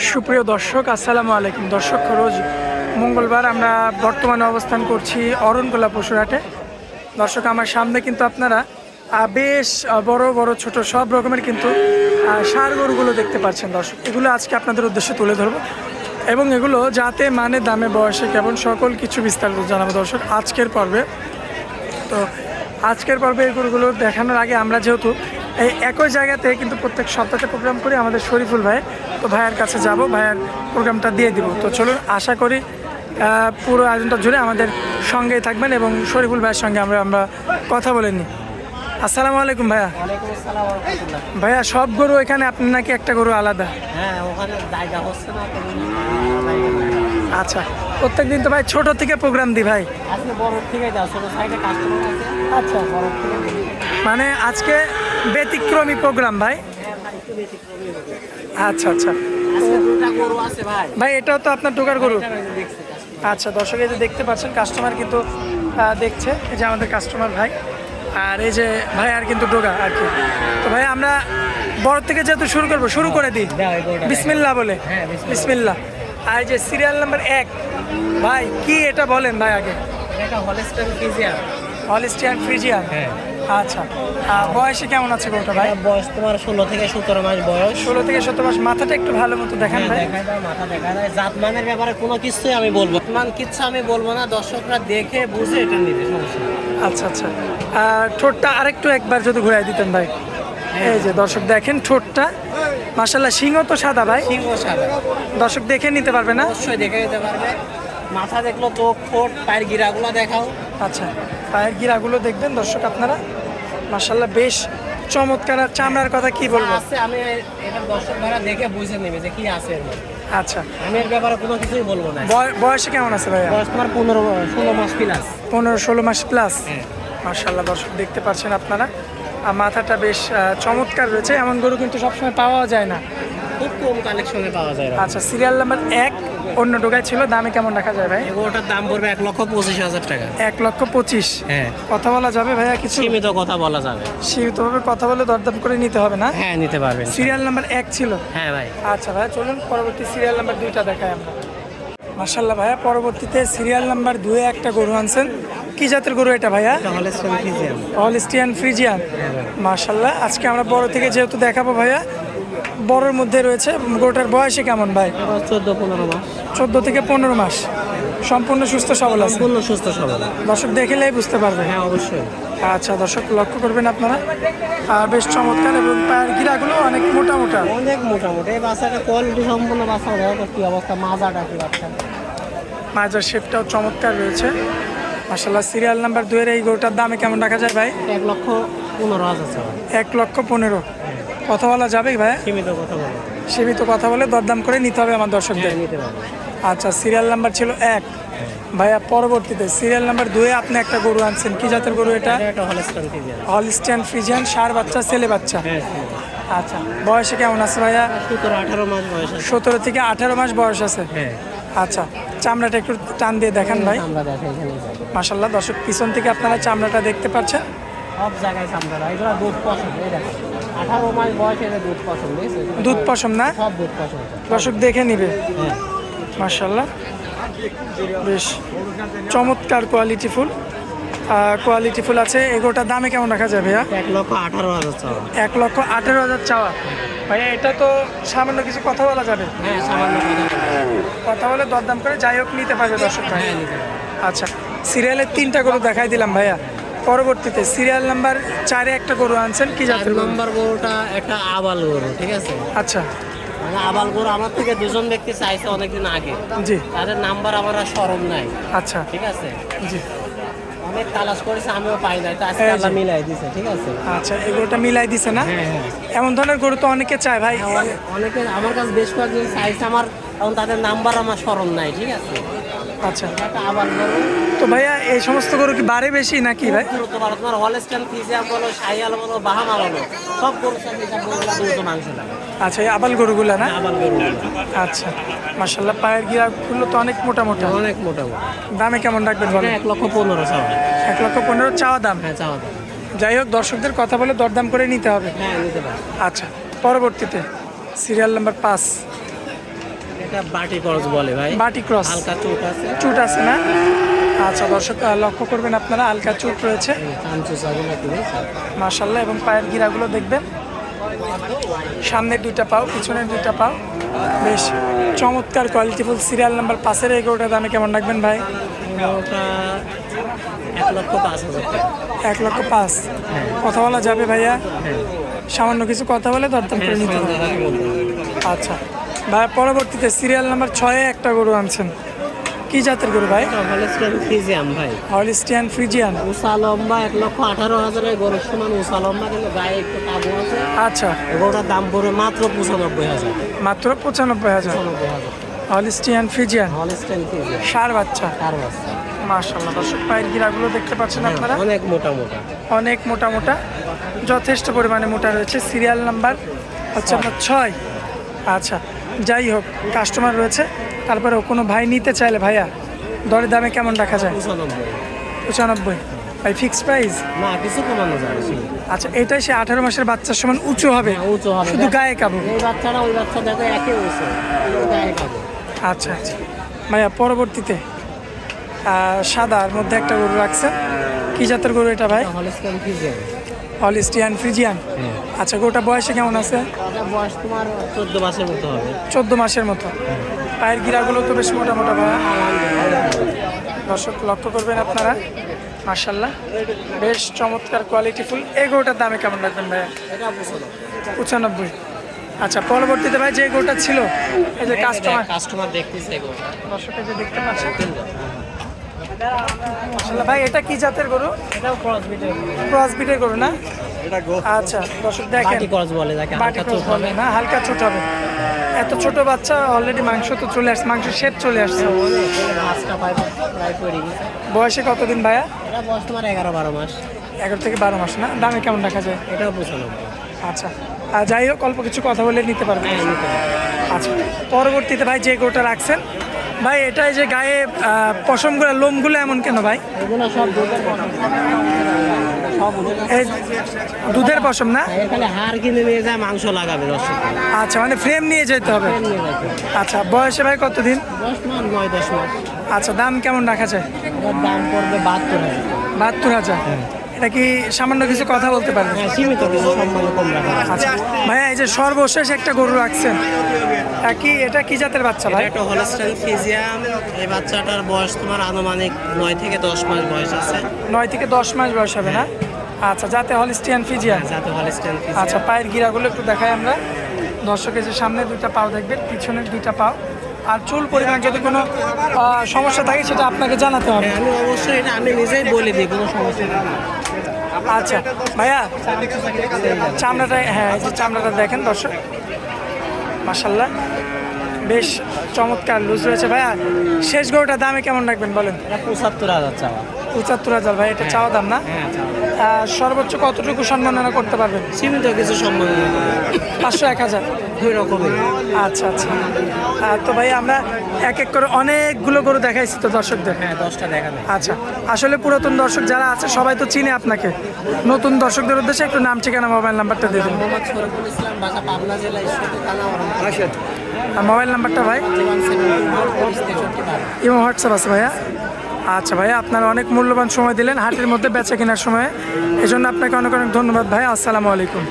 সুপ্রিয় দর্শক, আসসালামু আলাইকুম। দর্শক, রোজ মঙ্গলবার আমরা বর্তমানে অবস্থান করছি অরণকোলা পশুরহাটে। দর্শক, আমার সামনে কিন্তু আপনারা বেশ বড় বড়, ছোট সব রকমের কিন্তু সার গরুগুলো দেখতে পাচ্ছেন দর্শক। এগুলো আজকে আপনাদের উদ্দেশ্যে তুলে ধরবো। এবং এগুলো যাতে মানে দামে, বয়সে কেমন, সকল কিছু বিস্তারিত জানাব দর্শক আজকের পর্বে। তো, আজকের পর্বে এই গরুগুলো দেখানোর আগে আমরা যেহেতু এই একই জায়গাতে কিন্তু প্রত্যেক সপ্তাহে প্রোগ্রাম করি আমাদের শরীফুল ভাই। তো ভাইয়ের কাছে যাব ভাইয়ের প্রোগ্রামটা দিয়ে দিব। তো চলুন আশা করি পুরো আয়োজনটা জুড়ে আমাদের সঙ্গেই থাকবেন এবং শরীফুল ভাইয়ের সঙ্গে আমরা আমরা কথা বলে নিই। আসসালামু আলাইকুম ভাইয়া। ভাইয়া সব গরু এখানে আপনি নাকি একটা গরু আলাদা? হ্যাঁ আচ্ছা প্রত্যেক দিন তো ভাই ছোট থেকে প্রোগ্রাম দিই ভাই। আচ্ছা। মানে আজকে ব্যতিক্রমী প্রোগ্রাম ভাই। আচ্ছা আচ্ছা। ভাই ভাই এটাও তো আপনার টোকার গরু। আচ্ছা দর্শক এই যে দেখতে পাচ্ছেন কাস্টমার কিন্তু দেখছে এই যে আমাদের কাস্টমার ভাই। আর এই যে ভাই আর কিন্তু ডোগা আর কি। তো ভাই আমরা বড় থেকে যেহেতু শুরু করব শুরু করে দিই। বিসমিল্লাহ বলে। হ্যাঁ, বিসমিল্লাহ। বিসমিল্লাহ। আর এই যে সিরিয়াল নাম্বার এক ভাই কি এটা বলেন ভাই আগে? এটা ফিজিয়ান হলিস্টিয়ান ফ্রিজিয়ান হ্যাঁ। আচ্ছা। বয়সে কেমন আছে গরুটা ভাই? বয়স তোমার ষোলো থেকে সতেরো মাস বয়স। ষোলো থেকে সতেরো মাস। মাথাটা একটু ভালো মতো দেখান হ্যাঁ, ভাই। দেখা যায় মাথা দেখা যায় জাতমানের ব্যাপারে কোনো কিছুই আমি বলব মান কিচ্ছু আমি বলব না। দর্শকরা দেখে বুঝে এটা নিবে সমস্যা আচ্ছা আচ্ছা। ঠোঁটটা আরেকটু একবার যদি ঘুরাই দিতেন ভাই। এই যে দর্শক দেখেন ঠোঁটটা। মাসাল্লাহ সিংহ তো সাদা ভাই। সিংহ সাদা। দর্শক দেখে নিতে পারবে না? অবশ্যই দেখে দিতে পারবে। মাথা দেখল চোখ ঠোঁট পায়ের গিরাগুলো দেখাও। আচ্ছা পায়ের গিরাগুলো দেখবেন দর্শক আপনারা? মাসাল্লাহ বেশ চমৎকার চামড়ার কথা কি বলব? আছে আমি এটা দর্শক ভাড়া দেখে বুঝে নেবে যে কি আছে আচ্ছা। আমি এর ব্যাপারে কোনো কিছুই বলব না। বয়- বয়সে কেমন আছে ভাইয়া? বয়স তোমার পনেরো ষোলো মাস প্লাস পনেরো ষোলো মাস প্লাস হ্যাঁ। মার্শাল্লাহ দর্শক দেখতে পাচ্ছেন আপনারা। আর মাথাটা বেশ চমৎকার রয়েছে। এমন গরু কিন্তু সবসময় পাওয়া যায় না। খুব কম কালেকশনে পাওয়া যায় আচ্ছা সিরিয়াল নাম্বার এক অন্য টোকায় ছিল দামে কেমন রাখা যায় ভাই? এগুলোটার দাম পড়বে এক লক্ষ পঁচিশ হাজার টাকা। এক লক্ষ পঁচিশ? হ্যাঁ। কথা বলা যাবে ভাইয়া কিছু? সীমিত কথা বলা যাবে। সীমিতভাবে কথা বলে দরদাম করে নিতে হবে না? হ্যাঁ নিতে পারবেন। সিরিয়াল নাম্বার এক ছিল? হ্যাঁ ভাই। আচ্ছা ভাইয়া চলুন পরবর্তী সিরিয়াল নাম্বার দুইটা দেখাই আমরা। মার্শাল্লাহ ভাইয়া পরবর্তীতে সিরিয়াল নাম্বার দুয়ে একটা গরু আনছেন। কি জাতের গরু এটা ভাইয়া? হলিস্টিয়ান ফ্রিজিয়ান মার্শাল্লাহ আজকে আমরা বড় থেকে যেহেতু দেখাবো ভাইয়া বড়র মধ্যে রয়েছে। গরুটার বয়সে কেমন ভাই? চোদ্দ পনেরো মাস। চোদ্দ থেকে পনেরো মাস। সম্পূর্ণ সুস্থ সবল আছে? সম্পূর্ণ সুস্থ সবল। দর্শক দেখলেই বুঝতে পারবে। হ্যাঁ অবশ্যই। আচ্ছা দর্শক লক্ষ্য করবেন আপনারা। আর বেশ চমৎকার এবং পায়ের গিরাগুলো অনেক মোটা মোটা। অনেক মোটামুটি এই বাচ্চাটা কোয়ালিটি সম্পূর্ণ বাচ্চা দেখো কি অবস্থা মাজাটা কি বাচ্চা। মাজার শেপটাও চমৎকার রয়েছে। মাসাল্লাহ সিরিয়াল নাম্বার দুয়ের এই গরুটার দামে কেমন রাখা যায় ভাই? এক লক্ষ পনেরো হাজার এক লক্ষ পনেরো। কথা বলা যাবে ভাই? সীমিত কথা বলো। সীমিত কথা বলে দরদাম করে নিতে হবে আমার দর্শকদের। হ্যাঁ নিতে পারবে। আচ্ছা সিরিয়াল নাম্বার ছিল এক। ভাইয়া পরবর্তীতে সিরিয়াল নাম্বার দুয়ে আপনি একটা গরু আনছেন। কি জাতের গরু এটা? এটা একটা Holstein Friesian Holstein Friesian sir বাচ্চা ছেলে বাচ্চা? হ্যাঁ আচ্ছা বয়সে কেমন আছে ভাইয়া? সতেরো মাস বয়স সতেরো থেকে আঠারো মাস বয়স আছে? হ্যাঁ। আচ্ছা চামড়াটা একটু টান দিয়ে দেখান ভাই। মাসাল্লাহ দর্শক পিছন থেকে আপনারা চামড়াটা দেখতে পাচ্ছেন। সব জায়গায় এগুলো দুধ পছন্দ এই দেখো। আঠারো মাস বয়সে এটা দুধ পছন্দ দুধ পশম না? সব দুধ পছন্দ দর্শক দেখে নিবে। হ্যাঁ। মাসাল্লাহ বেশ। চমৎকার কোয়ালিটি ফুল। কোয়ালিটি ফুল আছে এগোটার দামে কেমন রাখা যাবে ভাইয়া? এক লক্ষ আঠারো হাজার চাওয়া। এক লক্ষ আঠেরো হাজার চাওয়া। ভাইয়া এটা তো সামান্য কিছু কথা বলা যাবে। হ্যাঁ কথা বলে দরদাম করে যাই হোক নিতে পারবে দর্শক ভাই। হ্যাঁ। আচ্ছা সিরিয়ালের তিনটা গরু দেখাই দিলাম ভাইয়া। পরবর্তীতে সিরিয়াল নাম্বার চারে একটা গরু আনছেন কি জাতের নম্বর গরুটা একটা আবাল গরু ঠিক আছে? আচ্ছা। মানে আবাল গরু আমার থেকে দুজন ব্যক্তি চাইছে অনেকদিন আগে। জি। তাদের নাম্বার আমার আর স্মরণ নাই। আচ্ছা। ঠিক আছে? জি। অনেক তালাশ করেছে আমিও পাই নাই তো আজকে আল্লাহ মিলাই দিছে ঠিক আছে? আচ্ছা এই গরুটা মিলাই দিছে না? হ্যাঁ হ্যাঁ। এমন ধরনের গরু তো অনেকে চায় ভাই। অনে- অনেকে আমার কাছে বেশ কয়েকজন চাইছে আমার এখন তাদের নাম্বার আমার স্মরণ নাই ঠিক আছে? আচ্ছা। একটা আবাল গরু তো ভাইয়া এই সমস্ত গরু কি বাড়ে বেশি নাকি ভাই? দ্রুত বাড়ে তোমার হলস্টাইন ফিজিয়াম বলো শাহিয়াল বলো বাহামা বলো সব গরু চাইছে দ্রুত মাংস লাগে। আচ্ছা এই আবাল গরুগুলা না? আবাল গরু আচ্ছা। মাসাল্লাহ পায়ের গিরাগুলো তো অনেক মোটা মোটা। অনেক মোটামুটি দামে কেমন রাখবেন বলেন? এক লক্ষ পনেরো চাওয়া। এক লক্ষ পনেরো চাওয়া দাম? হ্যাঁ চাওয়া দাম। যাই হোক দর্শকদের কথা বলে দরদাম করে নিতে হবে। হ্যাঁ আচ্ছা পরবর্তীতে সিরিয়াল নাম্বার পাঁচ। এটা বাটি করজ বলে ভাই। বাটি ক্রস। হালকা চোট আছে। চুট আছে না? আচ্ছা দর্শক লক্ষ্য করবেন আপনারা হালকা চুট রয়েছে। মার্শাল্লাহ এবং পায়ের গিরাগুলো দেখবেন। সামনের দুইটা পাও পিছনের দুইটা পাও। বেশ চমৎকার কোয়ালিটিফুল সিরিয়াল নাম্বার পাঁচের এগারোটা দামে কেমন রাখবেন ভাই? এক লক্ষ পাঁচ এক লক্ষ পাঁচ। কথা বলা যাবে ভাইয়া? হ্যাঁ। সামান্য কিছু কথা বলে দরদাম করে নিতে হবে। আচ্ছা। ভাই পরবর্তীতে সিরিয়াল নাম্বার ছয়ে একটা গরু আনছেন। কি জাতের গরু ভাই? হলস্টেন ফিজিয়াম ভাই। Holstein Friesian. উষা লম্বা এক লক্ষ আঠারো হাজারের গরুর সমান উষা লম্বা কিন্তু গায়ে একটু কাবু আছে। আচ্ছা। এগুলোটার দাম পড়বে মাত্র পঁচানব্বই হাজার। মাত্র পঁচানব্বই হাজার। পঁচানব্বই হাজার। Holstein Friesian? হলস্টেন ফিজিয়াম সার বাচ্চা? চার বাচ্চা। মার্শাল্লাহ দর্শক পায়ের গিরাগুলো দেখতে পাচ্ছেন আপনারা? অনেক মোটা মোটা। অনেক মোটা মোটা। যথেষ্ট পরিমাণে মোটা রয়েছে। সিরিয়াল নাম্বার হচ্ছে আপনার ছয়। আচ্ছা যাই হোক কাস্টমার রয়েছে। তারপরেও কোনো ভাই নিতে চাইলে ভাইয়া দরের দামে কেমন রাখা যায়? পঁচানব্বই। ভাই ফিক্স প্রাইস না কিছু কমানো যাবে আচ্ছা এটাই সে আঠারো মাসের বাচ্চার সমান উঁচু হবে। হ্যাঁ, উঁচু হবে। শুধু গায়ে কাবু। এই বাচ্চাটা ওই বাচ্চা দেখো একই হয়েছে। গায়ে কাবু। আচ্ছা আচ্ছা। ভাইয়া পরবর্তীতে সাদার মধ্যে একটা গরু রাখছেন। কি জাতের গরু এটা ভাই? Holstein Friesian? আচ্ছা গরুটা বয়সে কেমন আছে? বয়স তোমার চোদ্দ মাসের মতো হবে। চোদ্দ মাসের মতো। পায়ের গিরাগুলো তো বেশ মোটা মোটা দর্শক লক্ষ্য করবেন আপনারা। মার্শাল্লাহ বেশ চমৎকার কোয়ালিটিফুল এই গরুটার দামে কেমন রাখবেন ভাইয়া? এটা পঁচানব্বই। আচ্ছা পরবর্তীতে ভাই যে গরুটা ছিল এই যে কাস্টমার কাস্টমার দেখতেছে এগুলো দর্শকের যে দেখতে পাচ্ছেন। মার্শাল্লাহ ভাই এটা কি জাতের গরু? এটাও ক্রস বিটের ক্রস বিটের গরু না? আচ্ছা দর্শক দেখেন। বাটি ক্রস বলে যাকে হালকা বলে হবে। না হালকা ছোট হবে। এত ছোট বাচ্চা অলরেডি মাংস তো চলে আসছে মাংস শেপ চলে আসছে। বয়সে কতদিন ভাইয়া? এটা বয়স তোমার এগারো বারো মাস। এগারো থেকে বারো মাস না? দামে কেমন রাখা যায়? এটাও পঁচানব্বই। আচ্ছা আর যাই হোক অল্প কিছু কথা বলে নিতে পারবেন। হ্যাঁ। আচ্ছা পরবর্তীতে ভাই যে গোটা রাখছেন ভাই এটাই যে গায়ে পশমগুলো লোমগুলো এমন কেন ভাই? দুধের পশম। না? এখানে হাড় কিনে নিয়ে যায় মাংস লাগাবে আচ্ছা মানে ফ্রেম নিয়ে যেতে হবে। আচ্ছা বয়সে ভাই কতদিন? দশ নয় দশ মাস। আচ্ছা দাম কেমন রাখা যায়? দাম পড়বে বাহাত্তর হাজার। বাহাত্তর হাজার। এটা কি সামান্য কিছু কথা বলতে পারবেন? হ্যাঁ সীমিত কিছু সম্মান কম রাখা আচ্ছা ভাইয়া এই যে সর্বশেষ একটা গরু রাখছেন কি এটা কি জাতের বাচ্চা ভাই? একটা হলস্টাইন ফিজিয়াম এই বাচ্চাটার বয়স তোমার আনুমানিক নয় থেকে দশ মাস বয়স আছে। নয় থেকে দশ মাস বয়স হবে না? আচ্ছা যাতে হলিস্টিয়ান ফিজিয়ান যাতে হলস্টাইন আচ্ছা পায়ের গিরাগুলো একটু দেখাই আমরা। দর্শকের যে সামনে দুইটা পাও দেখবেন পিছনের দুইটা পাও। আর চুল পরিমাণ যদি কোনো সমস্যা থাকে সেটা আপনাকে জানাতে হবে। হ্যাঁ আমি অবশ্যই এটা আমি নিজেই বলে দিই কোনো সমস্যা আচ্ছা ভাইয়া চামড়াটা হ্যাঁ যে চামড়াটা দেখেন দর্শক। মাসাল্লাহ বেশ চমৎকার লুজ রয়েছে ভাইয়া। শেষ গরুটা দামে কেমন রাখবেন বলেন? পঁচাত্তর হাজার চাওয়া। পঁচাত্তর হাজার ভাই এটা চাওয়া দাম না? হ্যাঁ সর্বোচ্চ কতটুকু সম্মাননা করতে পারবেন? সীমিত কিছু সম্মান পাঁচশো এক হাজার? ওই রকমই আচ্ছা আচ্ছা। তো ভাই আমরা এক এক করে অনেকগুলো গরু দেখাইছি তো দর্শকদের? হ্যাঁ দশটা দেখা আচ্ছা আসলে পুরাতন দর্শক যারা আছে সবাই তো চিনে আপনাকে। নতুন দর্শকদের উদ্দেশ্যে একটু নাম ঠিকানা মোবাইল নাম্বারটা দিয়ে দিন। মোবাইল নাম্বারটা ভাই? ইমো হোয়াটসঅ্যাপ আছে ভাইয়া? আচ্ছা ভাই, আপনার অনেক মূল্যবান সময় দিলেন হাটের মধ্যে বেচা কেনার সময়। এজন্য আপনাকে অনেক অনেক ধন্যবাদ ভাই। আসসালামু আলাইকুম।